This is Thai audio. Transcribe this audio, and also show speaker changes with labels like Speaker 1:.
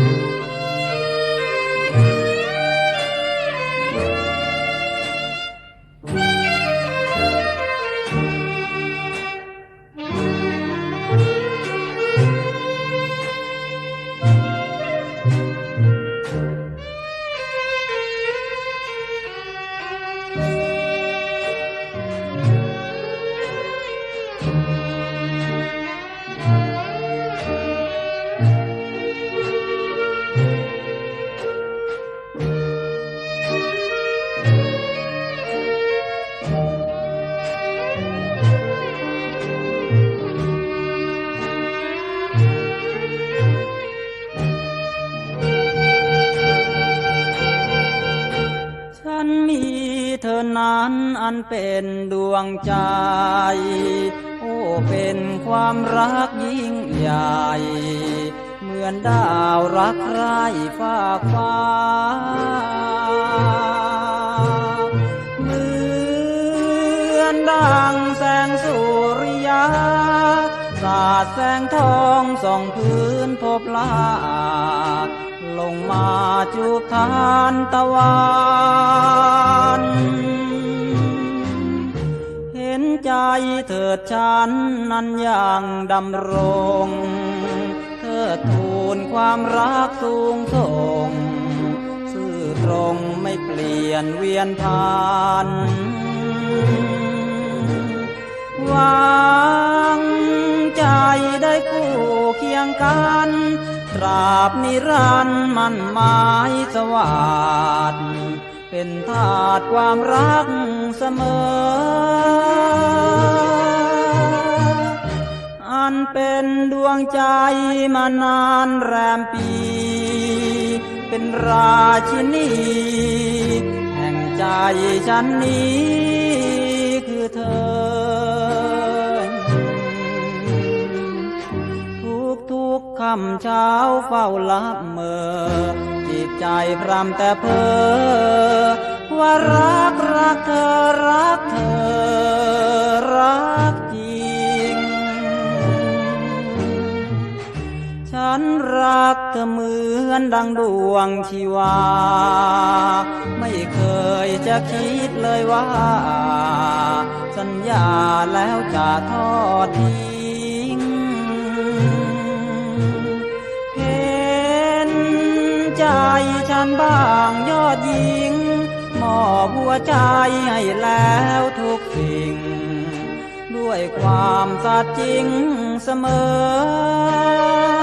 Speaker 1: ฉั นีเธอนั้นอันเป็นดวงใจ โอ้เป็นความรักยิ่งใหญ่ เหมือนดาวรักใครฟากฟ้า เหมือนดังแสงสุริยา สาดแสงทองส่องพื้นพบลาลงมาจูบทานตะวัน ใจเถิดฉันนั้นอย่างดำรงเธอทูลความรักสูงส่ง ซื่อตรงไม่เปลี่ยนเวียนผ่านวังใจได้คู่เคียงกัน ตราบนิรันดร์มันหมายสวัสด เป็นธาสความรักเสมอ อันเป็นดวงใจมานานแรมปี เป็นราชินี แห่งใจฉันนี้ คำเช้าเฝ้าลับเมอ จิตใจพรำแต่เพ้อว่ารักรักเธอรักเธอรักจริง ฉันรักเธอเหมือนดังดวงชีวา ไม่เคยจะคิดเลยว่า สัญญาแล้วจะทอดทิ้ง ใจฉันบ้างยอดหญิงมอบหัวใจให้แล้วทุกสิ่ง ด้วยความสัตย์จริงเสมอ